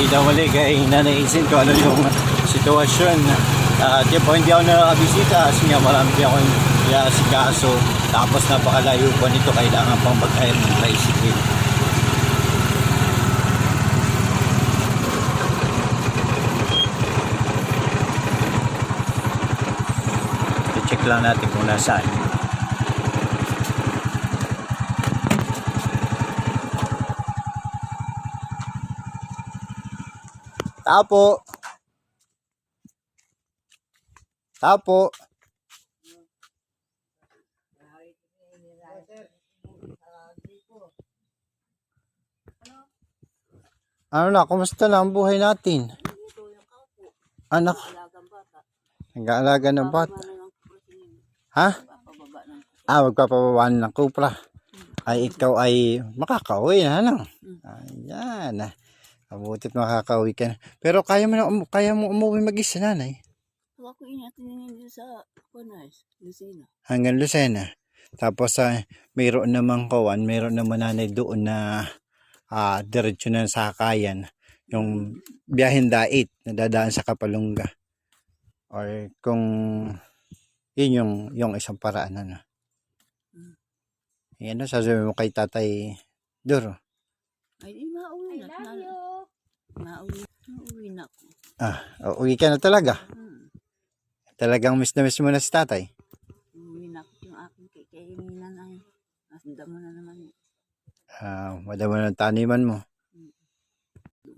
Bisita muli kay nanaisin ko ano yung sitwasyon. At yun po, hindi ako nakabisita kasi nga marami di ako si kaso. Tapos napakalayo po nito, kailangan pang mag-hire ng tricycle. I-check lang natin kung nasaan. Tapo. Tapo. Ano na, kumusta na ang buhay natin? Anak. Nag-aalaga ng bata. Ha? Ah, magpapababa ng kupra. Ay, ikaw ay makakauwi na, ano? Ayan. Mabutit makakauwi ka na. Pero kaya mo na, umu- kaya mo umuwi mag-isa, nanay. Ako inatin ninyo sa Panas, Lucena. Hanggang Lucena. Tapos, ah, mayroon namang kawan, mayroon naman nanay doon na ah, diretso na sa sakayan. Yung biyahin dait na dadaan sa Kapalungga. Or kung yun yung, yung isang paraan ano. Yan ano, sasabihin mo kay tatay Duro. Ay, di mauwi I na. love you. Mauwi, mauwi na ako. Ah, uwi ka na talaga. Hmm. Talagang miss na miss mo na si tatay. Mauwi na ako yung aking kikaininan ay. Nasda mo na naman. Ah, madama ng taniman mo.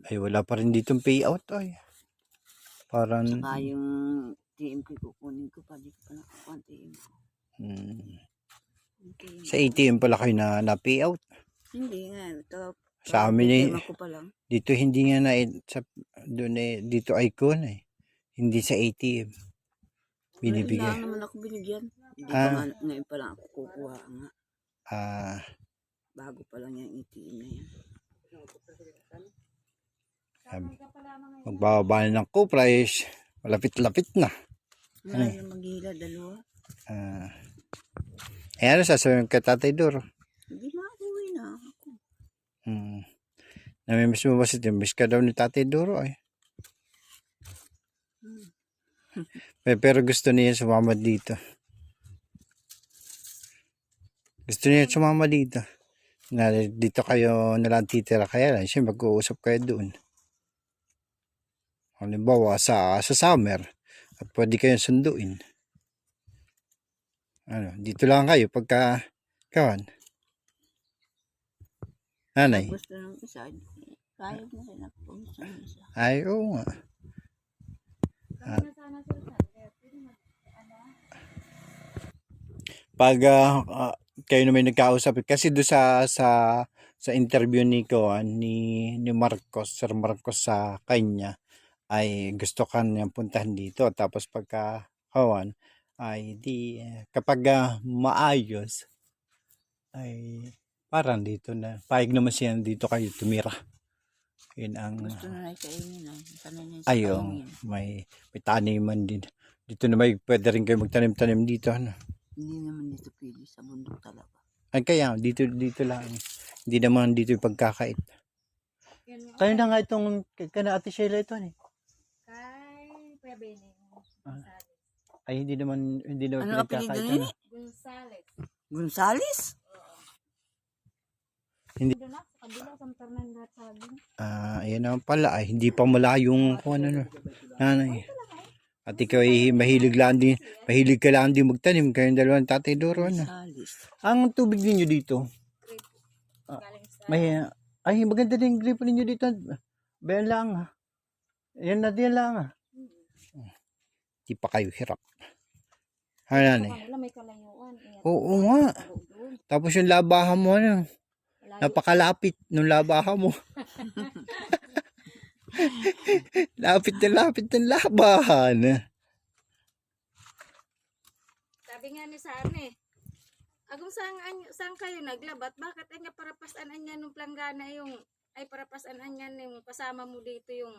Ay, wala pa rin ditong payout. Ay. Parang, Saka yung TMK kukunin ko pa. Di ko pa nakukuha ang TMK. hmm, TMK. sa ATM pala kayo na, na payout. Hindi nga. Ito, Sa amin eh, dito hindi nga na, sa, doon eh, dito icon eh. Hindi sa ATM. Binibigay. Wala naman ako binigyan. Hindi Ah. pa nga, ngayon pa lang ako kukuha nga. Ah, Bago pa lang yung ATM na yan. um, magbababa ng co-price. Malapit-lapit na. Yung maghila, dalawa. Ah, eh, ano sasabihin kay Tatay Duro? Hindi mauwi na ako. Hmm. Namimiss mo ba si Tim? Miss ka daw ni Tatay Duro ay. Eh, Pero gusto niya sumama dito. Gusto niya sumama dito. Na dito kayo nalang titira kaya lang. Siya mag-uusap kayo doon. Halimbawa sa, sa summer. At pwede kayong sunduin. Ano, dito lang kayo pagka kawan. Nanay. Gusto ng isa. Kaya na rin ako ng isa. Ay, oo nga. Sa pwede mag- ano, Pag ah, ah, kayo na may nagkausap, kasi do sa sa sa interview ni Koan ni ni Marcos, Sir Marcos sa kanya ay gusto ka niyang puntahan dito. Tapos pagka kawan ay di kapag ah, maayos ay parang dito na payag naman siya dito kayo tumira. Yun ang Gusto na kainin na. Sanay niya sa Ayun, kainin. may, may taniman din. Dito na may pwede rin kayo magtanim-tanim dito. Ano? Hindi naman dito pili sa bundok talaga. Ay kaya, dito, dito lang. Hindi naman dito yung pagkakait. Kayo na nga itong, kana ate Sheila ito ni. kay Kuya Benny. Ah. Ay, hindi naman, hindi naman Ano pinagkakait. Ano? Gonzales. Gonzales? Hindi. Doon na, kabila, sa Fernando sabi. Ah, ayan naman pala. Ay, hindi pa malayong kung ano. Nanay. At ikaw ay mahilig lang din, mahilig ka lang din magtanim. Kayong dalawang tatay Doro, ano. Ang tubig ninyo dito, Ah, may, ay, maganda din gripo ninyo dito. Bayan lang, ha. Yan na din lang, ha. Di pa kayo hirap. Ano, may kalayuan. Ingat Oo nga. Tapos yung labahan mo, ano. Napakalapit nung labahan mo. lapit na lapit ng labahan. Sabi nga ni saan eh. Agum saan, an- saan kayo naglabat? Bakit ay nga parapasan niya nung planggana yung ay parapasan niya yung kasama mo dito yung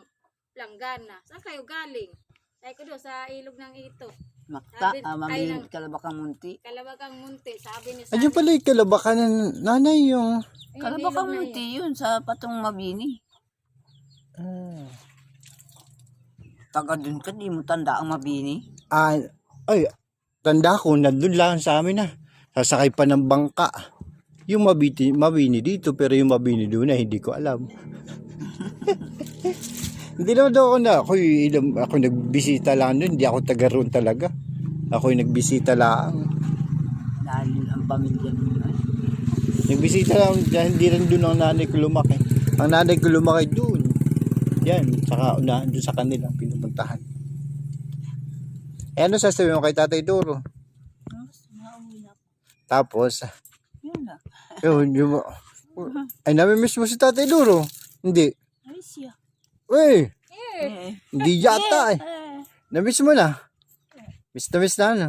planggana. Saan kayo galing? Sabi ko doon sa ilog ng ito. Makta, Sabi- ah, ay, nang- kalabakang munti. Kalabagang munti. Sabi ni Ayun pala yung kalabakan ng nanay yung... Kalabakang munti yun sa patong mabini. Ah, Taga dun ka, di mo tanda ang mabini. Ah, ay, tanda ko, nandun lang sa amin na. Sasakay pa ng bangka. Yung mabiti, mabini dito, pero yung mabini doon na hindi ko alam. hindi naman daw ako na, ako, ilam, ako nagbisita lang doon, hindi ako taga roon talaga. Ako yung nagbisita lang. Dahil ang pamilya nila. Nagbisita lang, dahil hindi rin doon ang nanay ko lumaki. Ang nanay ko lumaki doon. Yan, saka unahan doon sa kanilang pinupuntahan. Eh ano sasabihin mo kay Tatay na. Tapos, Yun na. yun, yung, ay namimiss mo si Tatay Duro. Hindi. Ay siya. Uy, Eh. hindi yata eh. Namiss mo na. Miss na miss na ano.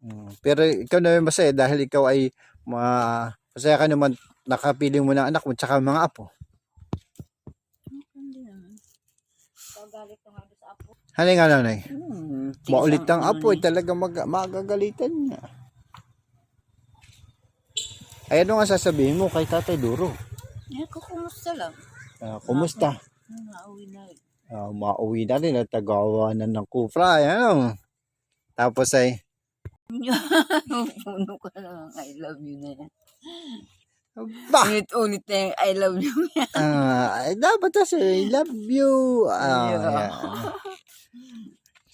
Mm, Pero ikaw na masaya dahil ikaw ay ma masaya ka naman nakapiling mo ng anak mo tsaka mga apo. Halay nga nanay. Hmm, Maulit ang apo ay ni- talaga mag magagalitan niya. Ay ano nga sasabihin mo kay Tatay Duro? Eh, kukumusta lang. Ah, kumusta? Nauwi na. Ah, mauwi na rin at tagawa na ng kupra. Ano? Tapos ay, Puno ka lang. I love you na yan. bah! Ulit-ulit na yung I love you. Ah, ay, dapat kasi, I love you. Ah, Yeah. yan.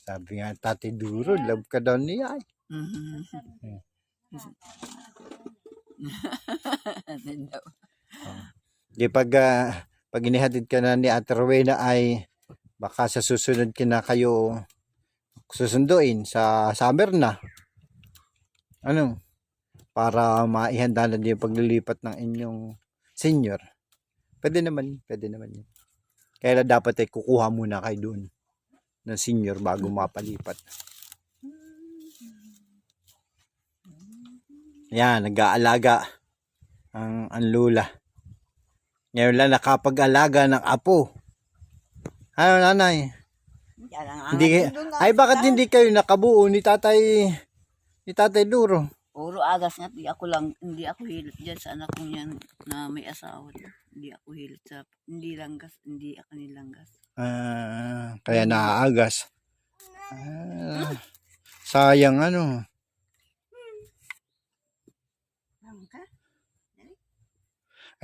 Sabi nga, Tati Duro, love ka daw niya. Mhm. Ano? Di pag, ah, pag inihatid ka na ni Ate Rowena ay baka sa susunod ka na kayo susunduin sa summer na. Ano? Para maihanda na yung paglilipat ng inyong senior. Pwede naman, pwede naman yun. Kaya dapat ay kukuha muna kayo doon ng senior bago mapalipat. Yan, nag-aalaga ang, ang lula. Ngayon lang nakapag-alaga ng apo. Ano nanay? Yan ang Hindi, doon ay bakit hindi kayo nakabuo ni tatay ni tatay Duro? Puro agas nga. Di ako lang, hindi ako hilit dyan sa anak ko yan na may asawa. Hindi ako hilit sa, hindi langgas, hindi ako nilanggas. Ah, kaya naaagas. Ah, sayang ano.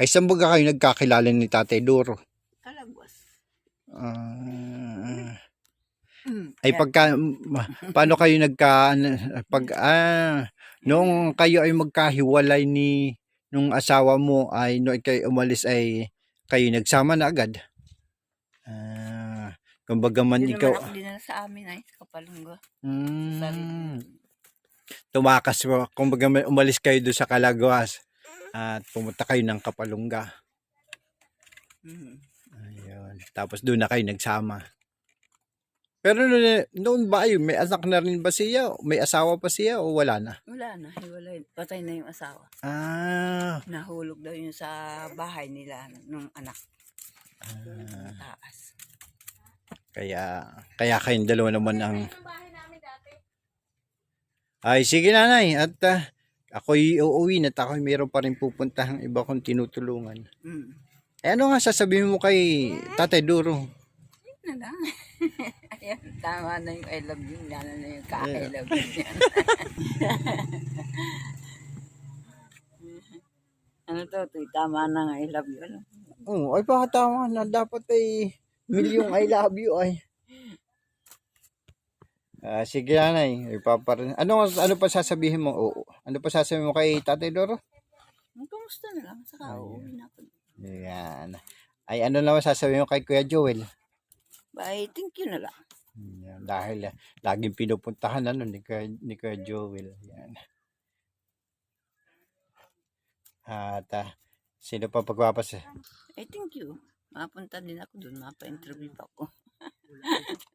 Ay saan ba kayo nagkakilala ni tatay Duro? Kalagwas. Ah, Mm, ay pagka paano kayo nagka ano, pag ah nung kayo ay magkahiwalay ni nung asawa mo ay no kayo umalis ay kayo nagsama na agad. Ah, kumbaga man Hindi ikaw naman ako sa amin ay sa Kapalungga. Mm, tumakas mo kumbaga umalis kayo doon sa Calagwas at pumunta kayo ng Kapalungga. mm, Ayun. Tapos doon na kayo nagsama. Pero noon, noon ba ay may anak na rin ba siya? May asawa pa siya o wala na? wala na, hiwalay. Patay na yung asawa. Ah, Nahulog daw yun sa bahay nila nung anak. Ah. Taas. kaya kaya kayong dalawa naman ang. Ay sige nanay at ah, ako'y uuwi na ako'y meron pa rin pupuntahang iba kong tinutulungan. Mm. Eh ano nga sasabihin mo kay Tatay Duro? Yun na lang. Ayan, tama na yung I love you. Yan na yung ka-I love you. Yan. ano to? Tuy, tama na nga I love you. Ano? Oo, ay baka tama na dapat ay milyong I love you ay. Ah, sige nanay, ipaparin. Ano ano pa sasabihin mo? Oo. Ano pa sasabihin mo kay Tatay Doro? Kumusta na lang? Saka uuwi na ako. Yan. Ay ano naman sasabihin mo kay Kuya Joel? Bye, thank you na lang. Yan, dahil ah, laging pinupuntahan ano ni Kuya, ni Kuya Joel. Yan. At ah, sino pa pagpapas? Eh, thank you. Mapunta din ako doon. Mapa-interview pa ako.